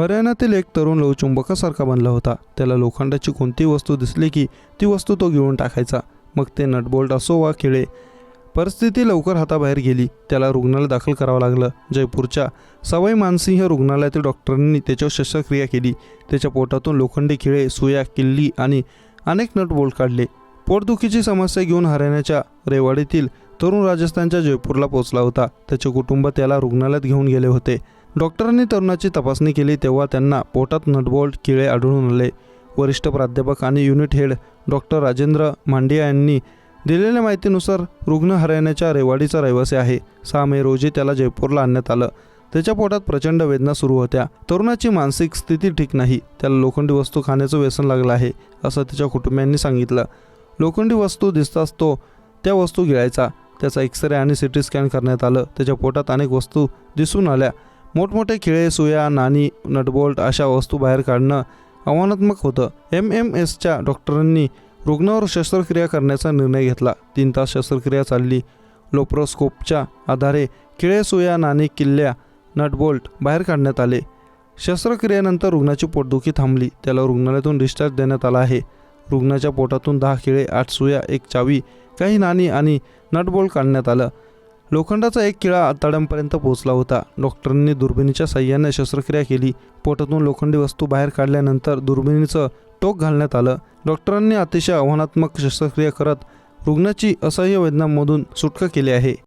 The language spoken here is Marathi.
हरियाणातील एक तरुण लवचुंबकासारखा बनला होता. त्याला लोखंडाची कोणती वस्तू दिसली की ती वस्तू तो घेऊन टाकायचा. मग ते नटबोल्ट असो वा खिळे परिस्थिती लवकर हाताबाहेर गेली. त्याला रुग्णालय दाखल करावं लागलं. जयपूरच्या सवाई मानसिंह रुग्णालयातील डॉक्टरांनी त्याच्यावर शस्त्रक्रिया केली. त्याच्या पोटातून लोखंडी खिळे सुया किल्ली आणि अनेक नटबोल्ट काढले. पोटदुखीची समस्या घेऊन हरियाणाच्या रेवाडीतील तरुण राजस्थानच्या जयपूरला पोहोचला होता. त्याचे कुटुंब त्याला रुग्णालयात घेऊन गेले होते. डॉक्टरांनी तरुणाची तपासणी केली तेव्हा त्यांना पोटात नटबोल्ट किळे आढळून आले. वरिष्ठ प्राध्यापक आणि unit head doctor Rajendra Mandiya यांनी दिलेल्या माहितीनुसार रुग्ण हरियाणाच्या रेवाडीचा रहिवासी आहे. सहा मे रोजी त्याला जयपूरला आणण्यात आलं. त्याच्या पोटात प्रचंड वेदना सुरू होत्या. तरुणाची मानसिक स्थिती ठीक नाही. त्याला लोखंडी वस्तू खाण्याचं व्यसन लागलं आहे असं त्याच्या कुटुंबियांनी सांगितलं. लोखंडी वस्तू दिसताच तो त्या वस्तू गिळायचा. त्याचा एक्सरे आणि सी टी स्कॅन करण्यात आलं. त्याच्या पोटात अनेक वस्तू दिसून आल्या. मोठमोठे खिळे सुया नाणी नटबोल्ट अशा वस्तू बाहेर काढणं आव्हानात्मक होतं. एम एम एसच्या डॉक्टरांनी रुग्णावर शस्त्रक्रिया करण्याचा निर्णय घेतला. तीन तास शस्त्रक्रिया चालली. लोप्रोस्कोपच्या आधारे खिळे सुया नाणी किल्ल्या नटबोल्ट बाहेर काढण्यात आले. शस्त्रक्रियेनंतर रुग्णाची पोटदुखी थांबली. त्याला रुग्णालयातून डिस्चार्ज देण्यात आला आहे. रुग्णाच्या पोटातून दहा खिळे आठ सुया एक चावी काही नाणी आणि नटबोल्ट काढण्यात आलं. लोखंडाचा एक किळा आतड्यांपर्यंत पोहोचला होता. डॉक्टरांनी दुर्बिणीच्या साह्याने शस्त्रक्रिया केली. पोटातून लोखंडी वस्तू बाहेर काढल्यानंतर दुर्बिणीचं टोक घालण्यात आलं. डॉक्टरांनी अतिशय आव्हानात्मक शस्त्रक्रिया करत रुग्णाची असह्य वेदनांमधून सुटका केली आहे.